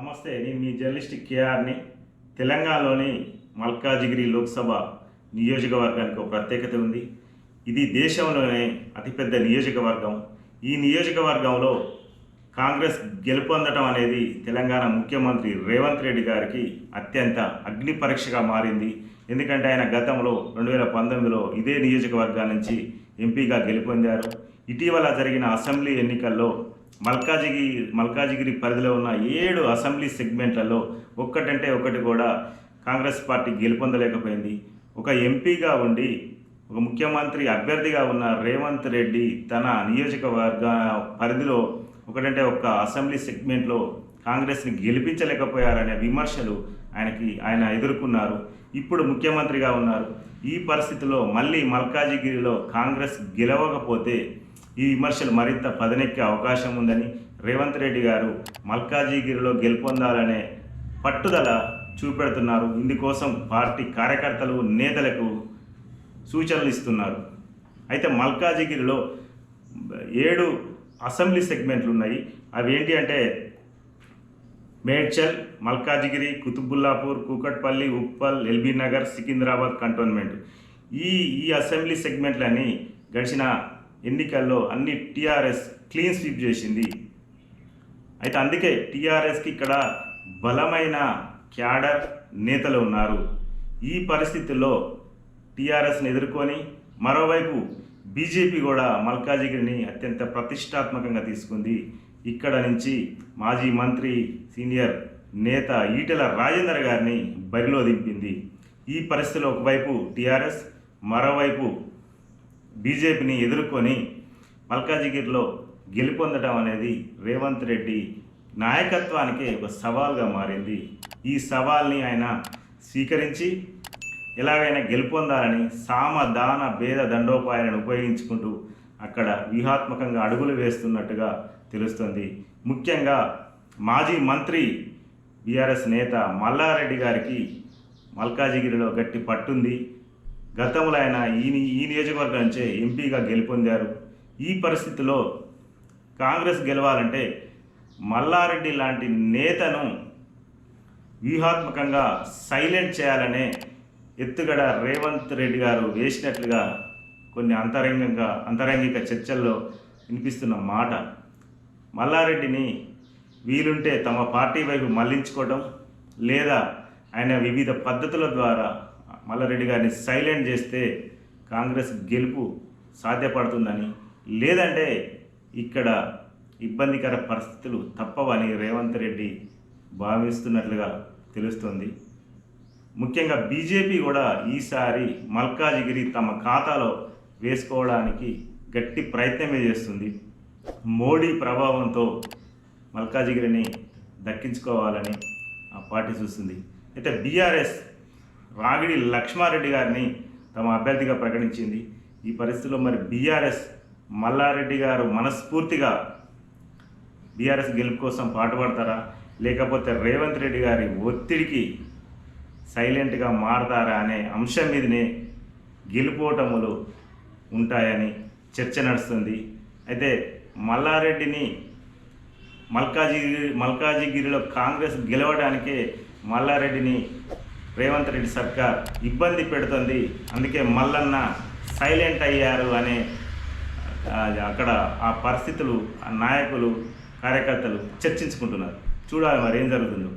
నమస్తే నేను మీ జర్నలిస్ట్ కేఆర్ని. తెలంగాణలోని మల్కాజిగిరి లోక్సభ నియోజకవర్గానికి ఒక ప్రత్యేకత ఉంది. ఇది దేశంలోనే అతిపెద్ద నియోజకవర్గం. ఈ నియోజకవర్గంలో కాంగ్రెస్ గెలుపొందడం అనేది తెలంగాణ ముఖ్యమంత్రి రేవంత్ రెడ్డి గారికి అత్యంత అగ్ని పరీక్షగా మారింది. ఎందుకంటే ఆయన గతంలో రెండు వేల పంతొమ్మిదిలో ఇదే నియోజకవర్గాల నుంచి ఎంపీగా గెలుపొందారు. ఇటీవల జరిగిన అసెంబ్లీ ఎన్నికల్లో మల్కాజిగిరి మల్కాజిగిరి పరిధిలో ఉన్న ఏడు అసెంబ్లీ సెగ్మెంట్లలో ఒక్కటంటే ఒకటి కూడా కాంగ్రెస్ పార్టీ గెలుపొందలేకపోయింది. ఒక ఎంపీగా ఉండి ఒక ముఖ్యమంత్రి అభ్యర్థిగా ఉన్న రేవంత్ రెడ్డి తన నియోజకవర్గ పరిధిలో ఒకటంటే ఒక అసెంబ్లీ సెగ్మెంట్లో కాంగ్రెస్ని గెలిపించలేకపోయారనే విమర్శలు ఆయనకి ఆయన ఎదుర్కొన్నారు. ఇప్పుడు ముఖ్యమంత్రిగా ఉన్నారు. ఈ పరిస్థితిలో మళ్ళీ మల్కాజిగిరిలో కాంగ్రెస్ గెలవకపోతే ఈ విమర్శలు మరింత పదనెక్కే అవకాశం ఉందని రేవంత్ రెడ్డి గారు మల్కాజిగిరిలో గెలుపొందాలనే పట్టుదల చూపెడుతున్నారు. ఇందుకోసం పార్టీ కార్యకర్తలు నేతలకు సూచనలు ఇస్తున్నారు. అయితే మల్కాజిగిరిలో ఏడు అసెంబ్లీ సెగ్మెంట్లు ఉన్నాయి. అవి ఏంటి అంటే మేడ్చల్ మల్కాజిగిరి కుతుబుల్లాపూర్ కూకట్పల్లి ఉప్పల్ ఎల్బీ నగర్ సికింద్రాబాద్ కంటోన్మెంట్. ఈ ఈ అసెంబ్లీ సెగ్మెంట్లని గడిచిన ఎన్నికల్లో అన్ని టీఆర్ఎస్ క్లీన్ స్వీప్ చేసింది. అయితే అందుకే టీఆర్ఎస్కి ఇక్కడ బలమైన క్యాడర్ నేతలు ఉన్నారు. ఈ పరిస్థితుల్లో టీఆర్ఎస్ని ఎదుర్కొని మరోవైపు బీజేపీ కూడా మల్కాజిగిరిని అత్యంత ప్రతిష్టాత్మకంగా తీసుకుంది. ఇక్కడ నుంచి మాజీ మంత్రి సీనియర్ నేత ఈటెల రాజేందర్ గారిని బరిలో దింపింది. ఈ పరిస్థితిలో ఒకవైపు టీఆర్ఎస్ మరోవైపు బీజేపీని ఎదుర్కొని మల్కాజిగిరిలో గెలుపొందడం అనేది రేవంత్ రెడ్డి నాయకత్వానికి ఒక సవాల్గా మారింది. ఈ సవాల్ని ఆయన స్వీకరించి ఎలాగైనా గెలుపొందాలని సామ దాన భేద దండోపాయాలను ఉపయోగించుకుంటూ అక్కడ వ్యూహాత్మకంగా అడుగులు వేస్తున్నట్టుగా తెలుస్తుంది. ముఖ్యంగా మాజీ మంత్రి బీఆర్ఎస్ నేత మల్లారెడ్డి గారికి మల్కాజిగిరిలో గట్టి పట్టుంది. గతంలో ఆయన ఈ ఈ నియోజకవర్గం నుంచే ఎంపీగా గెలుపొందారు. ఈ పరిస్థితిలో కాంగ్రెస్ గెలవాలంటే మల్లారెడ్డి లాంటి నేతను వ్యూహాత్మకంగా సైలెంట్ చేయాలనే ఎత్తుగడ రేవంత్ రెడ్డి గారు వేసినట్లుగా కొన్ని అంతరంగంగా అంతరంగిక చర్చల్లో వినిపిస్తున్న మాట. మల్లారెడ్డిని వీలుంటే తమ పార్టీ వైపు మళ్ళించుకోవడం లేదా ఆయన వివిధ పద్ధతుల ద్వారా మల్లారెడ్డి గారిని సైలెంట్ చేస్తే కాంగ్రెస్ గెలుపు సాధ్యపడుతుందని లేదంటే ఇక్కడ ఇబ్బందికర పరిస్థితులు తప్పవని రేవంత్ రెడ్డి భావిస్తున్నట్లుగా తెలుస్తుంది. ముఖ్యంగా బీజేపీ కూడా ఈసారి మల్కాజిగిరి తమ ఖాతాలో వేసుకోవడానికి గట్టి ప్రయత్నమే చేస్తుంది. మోడీ ప్రభావంతో మల్కాజిగిరిని దక్కించుకోవాలని ఆ పార్టీ చూస్తుంది. అయితే బీఆర్ఎస్ రాగిడి లక్ష్మారెడ్డి గారిని తమ అభ్యర్థిగా ప్రకటించింది. ఈ పరిస్థితిలో మరి బీఆర్ఎస్ మల్లారెడ్డి గారు మనస్ఫూర్తిగా బీఆర్ఎస్ గెలుపు కోసం పాటుపడతారా? లేకపోతే రేవంత్ రెడ్డి గారి ఒత్తిడికి సైలెంట్గా మారతారా అనే అంశం మీదనే గెలుపోటములు ఉంటాయని చర్చ నడుస్తుంది. అయితే మల్లారెడ్డిని మల్కాజిగిరి మల్కాజిగిరిలో కాంగ్రెస్ గెలవడానికే మల్లారెడ్డిని రేవంత్ రెడ్డి సర్కార్ ఇబ్బంది పెడుతుంది. అందుకే మల్లన్న సైలెంట్ అయ్యారు అనే అక్కడ ఆ పరిస్థితులు ఆ నాయకులు కార్యకర్తలు చర్చించుకుంటున్నారు. చూడాలి మరి ఏం జరుగుతుందో.